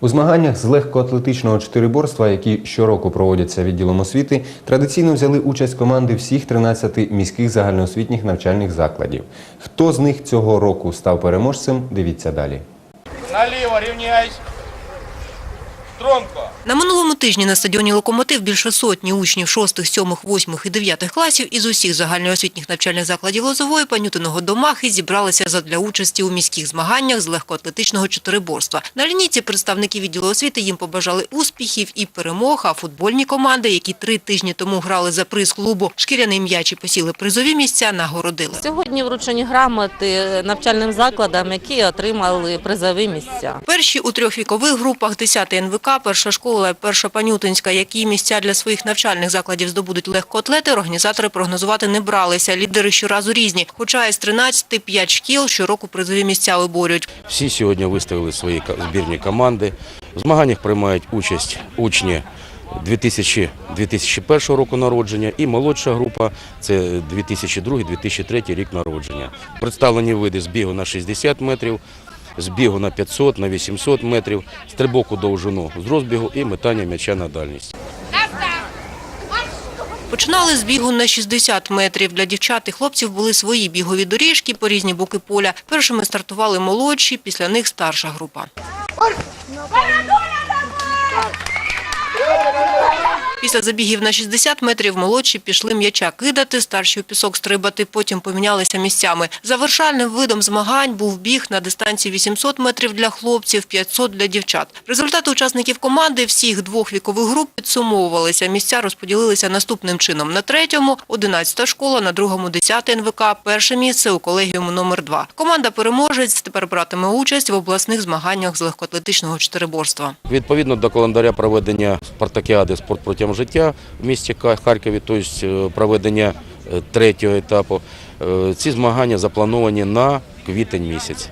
У змаганнях з легкоатлетичного чотириборства, які щороку проводяться відділом освіти, традиційно взяли участь команди всіх 13 міських загальноосвітніх навчальних закладів. Хто з них цього року став переможцем, дивіться далі. Наліво, рівняйсь. Струнко. На минулому тижні на стадіоні «Локомотив» більше сотні учнів 6, 7, 8 і 9 класів із усіх загальноосвітніх навчальних закладів Лозової, Панютиного до Махи зібралися задля участі у міських змаганнях з легкоатлетичного чотириборства. На лінійці представники відділу освіти їм побажали успіхів і перемог, а футбольні команди, які три тижні тому грали за приз клубу «Шкіряний м'яч» і посіли призові місця, нагородили. Сьогодні вручені грамоти навчальним закладам, які отримали призові місця. Перші у трьох вікових групах 10 НВК, перша школа, перша Панютинська, які місця для своїх навчальних закладів здобудуть легкоатлети, організатори прогнозувати не бралися. Лідери щоразу різні. Хоча із 13 5 шкіл щороку призові місця виборюють. Всі сьогодні виставили свої збірні команди. В змаганнях приймають участь учні 2000, 2001 року народження і молодша група це 2002-2003 рік народження. Представлені види збігу на 60 метрів, збігу на 500, на 800 метрів, стрибок у довжину з розбігу і метання м'яча на дальність. Починали з бігу на 60 метрів. Для дівчат і хлопців були свої бігові доріжки по різні боки поля. Першими стартували молодші, після них старша група. Після забігів на 60 метрів молодші пішли м'яча кидати, старші у пісок стрибати, потім помінялися місцями. Завершальним видом змагань був біг на дистанції 800 метрів для хлопців, 500 для дівчат. Результати учасників команди всіх двох вікових груп підсумовувалися. Місця розподілилися наступним чином. На третьому – 11 школа, на другому – 10 НВК, перше місце у колегіуму номер 2 Команда переможець тепер братиме участь в обласних змаганнях з легкоатлетичного чотириборства. Відповідно до календаря проведення спартакіади спорт протягом життя в місті Харкові, тобто проведення е, третього етапу, е, ці змагання заплановані на квітень місяць.